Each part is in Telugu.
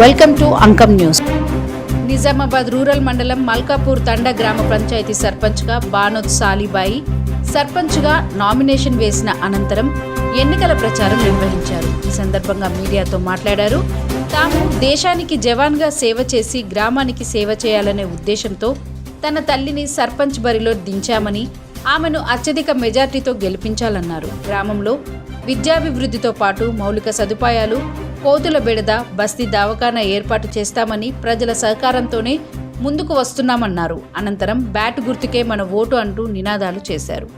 Welcome to Ankam news. Nizamabad rural మండలం మల్కాపూర్ తండ గ్రామ పంచాయతీ సర్పంచ్గా బానోద్ సాలిబాయి సర్పంచ్గా నామినేషన్ వేసిన అనంతరం ఎన్నికల ప్రచారం నిర్వహించారు. ఈ సందర్భంగా మీడియాతో మాట్లాడారు. తాము దేశానికి జవాన్గా సేవ చేసి గ్రామానికి సేవ చేయాలనే ఉద్దేశంతో తన తల్లిని సర్పంచ్ బరిలో దించామని ఆమెను అత్యధిక మెజార్టీతో గెలిపించాలన్నారు. గ్రామంలో విద్యాభివృద్ధితో పాటు మౌలిక సదుపాయాలు కోతుల బెడద బస్తీ దవాఖానా ఏర్పాటు చేస్తామని ప్రజల సహకారంతోనే ముందుకు వస్తున్నామన్నారు. అనంతరం బ్యాట్ గుర్తుకే మన ఓటు అంటూ నినాదాలు చేశారు.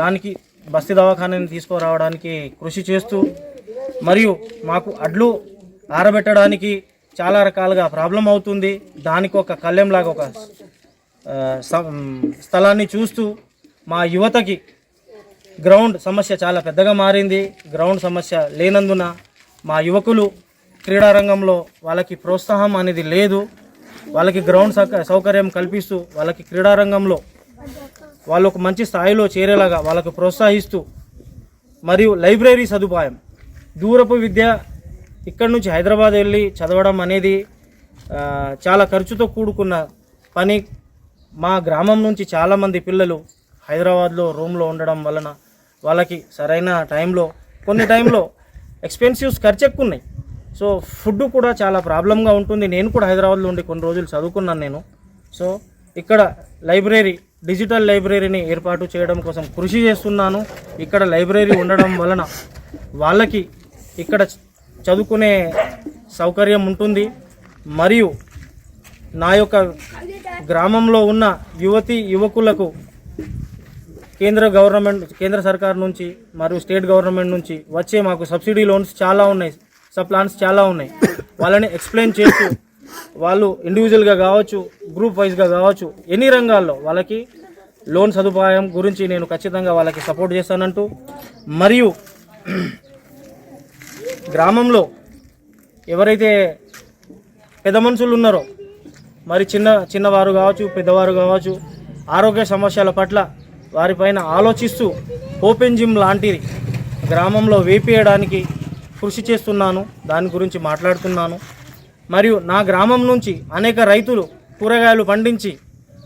దానికి బస్తీ దవాఖానాని తీసుకురావడానికి కృషి చేస్తూ మరియు మాకు అడ్లు ఆరబెట్టడానికి చాలా రకాలుగా ప్రాబ్లం అవుతుంది. దానికి ఒక కళ్యంలాగా ఒక స- స్థలాన్ని చూస్తూ మా యువతకి గ్రౌండ్ సమస్య చాలా పెద్దగా మారింది. గ్రౌండ్ సమస్య లేనందున మా యువకులు క్రీడారంగంలో వాళ్ళకి ప్రోత్సాహం అనేది లేదు. వాళ్ళకి గ్రౌండ్ సౌకర్యం కల్పిస్తూ వాళ్ళకి క్రీడారంగంలో వాళ్ళు ఒక మంచి స్థాయిలో చేరేలాగా వాళ్ళకు ప్రోత్సహిస్తూ మరియు లైబ్రరీ సదుపాయం దూరపు విద్య ఇక్కడి నుంచి హైదరాబాద్ వెళ్ళి చదవడం అనేది చాలా ఖర్చుతో కూడుకున్న పని. మా గ్రామం నుంచి చాలామంది పిల్లలు హైదరాబాద్లో రూమ్లో ఉండడం వలన వాళ్ళకి సరైన టైంలో కొన్ని టైంలో ఎక్స్పెన్సివ్స్ ఖర్చు ఎక్కువ ఉన్నాయి సో ఫుడ్ కూడా చాలా ప్రాబ్లంగా ఉంటుంది. నేను కూడా హైదరాబాద్లో ఉండి కొన్ని రోజులు చదువుకున్నాను నేను. సో ఇక్కడ లైబ్రరీ డిజిటల్ లైబ్రరీని ఏర్పాటు చేయడం కోసం కృషి చేస్తున్నాను. ఇక్కడ లైబ్రరీ ఉండడం వలన వాళ్ళకి ఇక్కడ చదువుకునే సౌకర్యం ఉంటుంది. మరియు నా యొక్క గ్రామంలో ఉన్న యువతి యువకులకు కేంద్ర గవర్నమెంట్ కేంద్ర సర్కార్ నుంచి మరియు స్టేట్ గవర్నమెంట్ నుంచి వచ్చే మాకు సబ్సిడీ లోన్స్ చాలా ఉన్నాయి. సబ్ ప్లాన్స్ చాలా ఉన్నాయి. వాళ్ళని ఎక్స్ప్లెయిన్ చేస్తూ వాళ్ళు ఇండివిజువల్గా కావచ్చు గ్రూప్ వైజ్గా కావచ్చు ఎన్ని రంగాల్లో వాళ్ళకి లోన్ సదుపాయం గురించి నేను ఖచ్చితంగా వాళ్ళకి సపోర్ట్ చేస్తానంటూ మరియు గ్రామంలో ఎవరైతే పెద్ద మనుషులు ఉన్నారో మరి చిన్న చిన్నవారు కావచ్చు పెద్దవారు కావచ్చు ఆరోగ్య సమస్యల పట్ల వారిపైన ఆలోచిస్తూ ఓపెన్ జిమ్ లాంటిది గ్రామంలో వేపేయడానికి కృషి చేస్తున్నాను. దాని గురించి మాట్లాడుతున్నాను. మరియు నా గ్రామం నుంచి అనేక రైతులు కూరగాయలు పండించి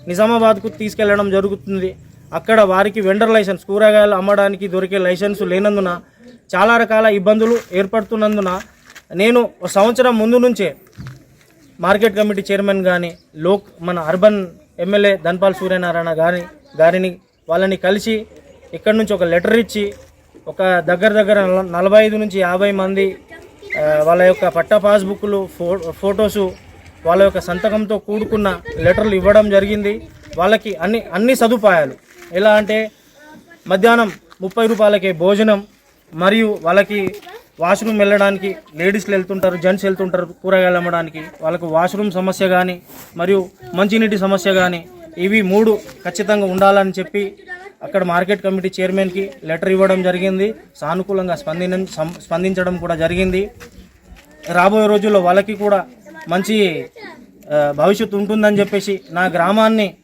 నిజామాబాద్కు తీసుకెళ్ళడం జరుగుతుంది. అక్కడ వారికి వెండర్ లైసెన్స్ కూరగాయలు అమ్మడానికి దొరికే లైసెన్స్ లేనందున చాలా రకాల ఇబ్బందులు ఏర్పడుతున్నందున నేను ఒక సంవత్సరం ముందు నుంచే మార్కెట్ కమిటీ చైర్మన్ కానీ లోక్ మన అర్బన్ ఎమ్మెల్యే ధన్పాల్ సూర్యనారాయణ గారి గారిని వాళ్ళని కలిసి ఇక్కడి నుంచి ఒక లెటర్ ఇచ్చి ఒక దగ్గర దగ్గర నలభై ఐదు నుంచి యాభై మంది వాళ్ళ యొక్క పట్టా పాస్బుక్లు ఫో ఫొటోసు వాళ్ళ యొక్క సంతకంతో కూడుకున్న లెటర్లు ఇవ్వడం జరిగింది. వాళ్ళకి అన్ని అన్ని సదుపాయాలు. ఎలా అంటే మధ్యాహ్నం ముప్పై రూపాయలకే భోజనం మరియు వాళ్ళకి వాష్రూమ్ వెళ్ళడానికి లేడీస్లు వెళ్తుంటారు జెంట్స్ వెళ్తుంటారు కూరగాయలు అమ్మడానికి. వాళ్ళకు వాష్రూమ్ సమస్య కానీ మరియు మంచినీటి సమస్య కానీ ఇవి మూడు ఖచ్చితంగా ఉండాలని చెప్పి అక్కడ మార్కెట్ కమిటీ చైర్మన్కి లెటర్ ఇవ్వడం జరిగింది. సానుకూలంగా స్పందిన సం- స్పందించడం కూడా జరిగింది. రాబోయే రోజుల్లో వాళ్ళకి కూడా మంచి భవిష్యత్తు ఉంటుందని చెప్పేసి నా గ్రామాన్ని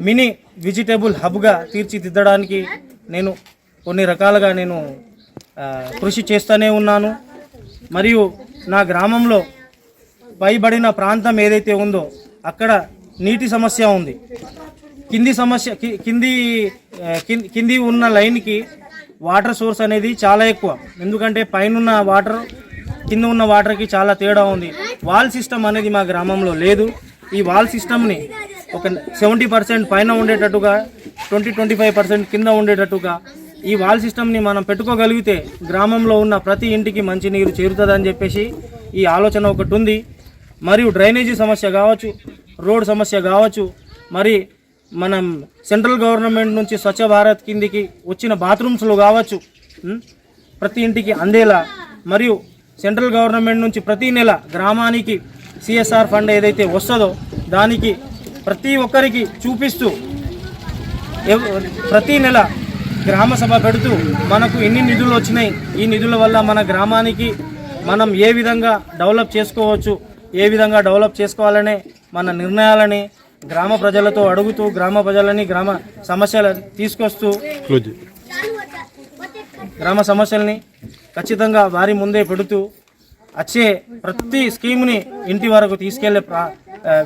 మినీ వెజిటేబుల్ హబ్గా తీర్చిదిద్దడానికి నేను కొన్ని రకాలుగా నేను కృషి చేస్తూనే ఉన్నాను. మరియు నా గ్రామంలో పైబడిన ప్రాంతం ఏదైతే ఉందో అక్కడ నీటి సమస్య ఉంది. కింది సమస్య కింది కింది కింది ఉన్న లైన్కి వాటర్ సోర్స్ అనేది చాలా ఎక్కువ. ఎందుకంటే పైన వాటర్ కింద ఉన్న వాటర్కి చాలా తేడా ఉంది. వాల్ సిస్టమ్ అనేది మా గ్రామంలో లేదు. ఈ వాల్ సిస్టమ్ని ఒక సెవెంటీ పర్సెంట్ పైన ఉండేటట్టుగా ట్వంటీ ట్వంటీ ఫైవ్ పర్సెంట్ కింద ఉండేటట్టుగా ఈ వాల్ సిస్టమ్ని మనం పెట్టుకోగలిగితే గ్రామంలో ఉన్న ప్రతి ఇంటికి మంచి నీరు చేరుతుందని చెప్పేసి ఈ ఆలోచన ఒకటి ఉంది. మరియు డ్రైనేజీ సమస్య కావచ్చు రోడ్ సమస్య కావచ్చు మరి మనం సెంట్రల్ గవర్నమెంట్ నుంచి స్వచ్ఛ భారత్ కిందికి వచ్చిన బాత్రూమ్స్లో కావచ్చు ప్రతి ఇంటికి అందేలా. మరియు సెంట్రల్ గవర్నమెంట్ నుంచి ప్రతి నెల గ్రామానికి సిఎస్ఆర్ ఫండ్ ఏదైతే వస్తుందో దానికి ప్రతి ఒక్కరికి చూపిస్తూ ప్రతి నెల గ్రామ సభ పెడుతూ మనకు ఎన్ని నిధులు వచ్చినాయి ఈ నిధుల వల్ల మన గ్రామానికి మనం ఏ విధంగా డెవలప్ చేసుకోవచ్చు ఏ విధంగా డెవలప్ చేసుకోవాలనే మన నిర్ణయాలని గ్రామ ప్రజలతో అడుగుతూ గ్రామ ప్రజలని గ్రామ సమస్యలు తీసుకొస్తూ గ్రామ సమస్యల్ని ఖచ్చితంగా వారి ముందే పెడుతూ వచ్చే ప్రతి స్కీమ్ని ఇంటి వరకు తీసుకెళ్ళే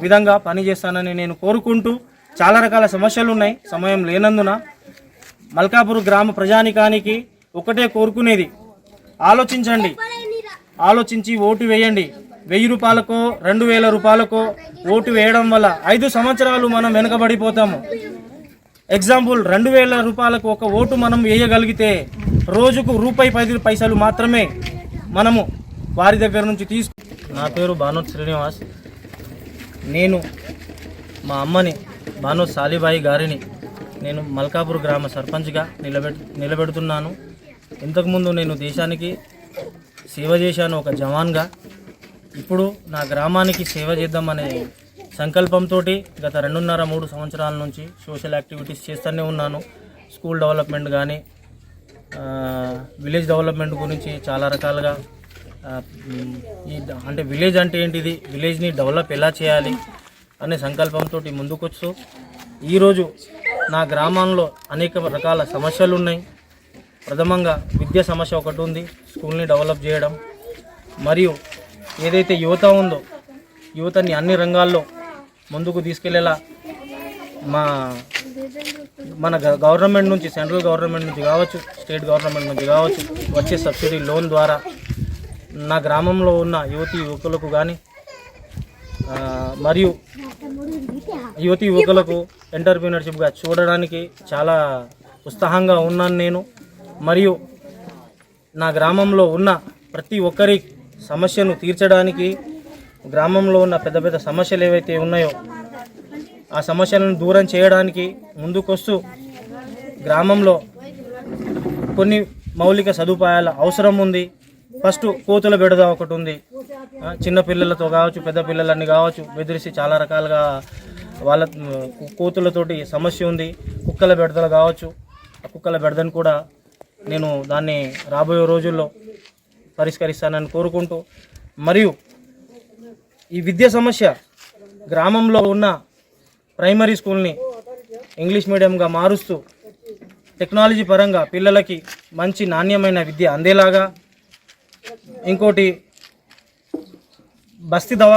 విధంగా పనిచేస్తానని నేను కోరుకుంటూ చాలా రకాల సమస్యలు ఉన్నాయి. సమయం లేనందున మల్కాపూర్ గ్రామ ప్రజానికానికి ఒకటే కోరుకునేది. ఆలోచించండి. ఆలోచించి ఓటు వేయండి. వెయ్యి రూపాయలకో రెండు వేల రూపాయలకో ఓటు వేయడం వల్ల ఐదు సంవత్సరాలు మనం వెనుకబడిపోతాము. ఎగ్జాంపుల్ రెండు వేల రూపాయలకు ఒక ఓటు మనం వేయగలిగితే రోజుకు రూపాయి పది పైసలు మాత్రమే మనము వారి దగ్గర నుంచి తీసుకు నా పేరు భానోత్ శ్రీనివాస్. నేను మా అమ్మని భానోత్ సాలిబాయి గారిని నేను మల్కాపూర్ గ్రామ సర్పంచ్గా నిలబెట్ నిలబెడుతున్నాను. ఇంతకుముందు నేను దేశానికి సేవ చేశాను ఒక జవాన్గా. ఇప్పుడు నా గ్రామానికి సేవ చేద్దామనే సంకల్పంతో గత రెండున్నర మూడు సంవత్సరాల నుంచి సోషల్ యాక్టివిటీస్ చేస్తూనే ఉన్నాను. స్కూల్ డెవలప్మెంట్ కానీ విలేజ్ డెవలప్మెంట్ గురించి చాలా రకాలుగా ఈ అంటే విలేజ్ అంటే ఏంటిది విలేజ్ని డెవలప్ ఎలా చేయాలి అనే సంకల్పంతో ముందుకొచ్చు ఈరోజు నా గ్రామంలో అనేక రకాల సమస్యలు ఉన్నాయి ప్రథమంగా విద్యా సమస్య ఒకటి ఉంది స్కూల్ని డెవలప్ చేయడం. మరియు ఏదైతే యువత ఉందో యువతని అన్ని రంగాల్లో ముందుకు తీసుకెళ్ళేలా మా మన గ- గవర్నమెంట్ నుంచి సెంట్రల్ గవర్నమెంట్ నుంచి కావచ్చు స్టేట్ గవర్నమెంట్ నుంచి కావచ్చు వచ్చే సబ్సిడీ లోన్ ద్వారా నా గ్రామంలో ఉన్న యువతి యువకులకు కానీ మరియు యువతి యువకులకు ఎంటర్ప్రీనర్షిప్గా చూడడానికి చాలా ఉత్సాహంగా ఉన్నాను నేను. మరియు నా గ్రామంలో ఉన్న ప్రతి ఒక్కరి సమస్యను తీర్చడానికి గ్రామంలో ఉన్న పెద్ద పెద్ద సమస్యలు ఏవైతే ఉన్నాయో ఆ సమస్యలను దూరం చేయడానికి ముందుకొస్తూ గ్రామంలో కొన్ని మౌలిక సదుపాయాల అవసరం ఉంది. ఫస్ట్ కోతుల బెడద ఒకటి ఉంది. చిన్నపిల్లలతో చిన్న పిల్లలతో కావచ్చు పెద్ద పిల్లలని కావచ్చు బెదిరిసి చాలా రకాలుగా వాళ్ళ కు- సమస్య ఉంది. కుక్కల బెడదలు కావచ్చు. ఆ కుక్కల బెడదను కూడా నేను దాన్ని రాబోయే రోజుల్లో పరిష్కరిస్తానని కోరుకుంటూ మరియు ఈ విద్య సమస్య గ్రామంలో ఉన్న ప్రైమరీ స్కూల్ని ఇంగ్లీష్ మీడియంగా మారుస్తూ టెక్నాలజీ పరంగా పిల్లలకి మంచి నాణ్యమైన విద్య అందేలాగా ఇంకోటి బస్తీ దవా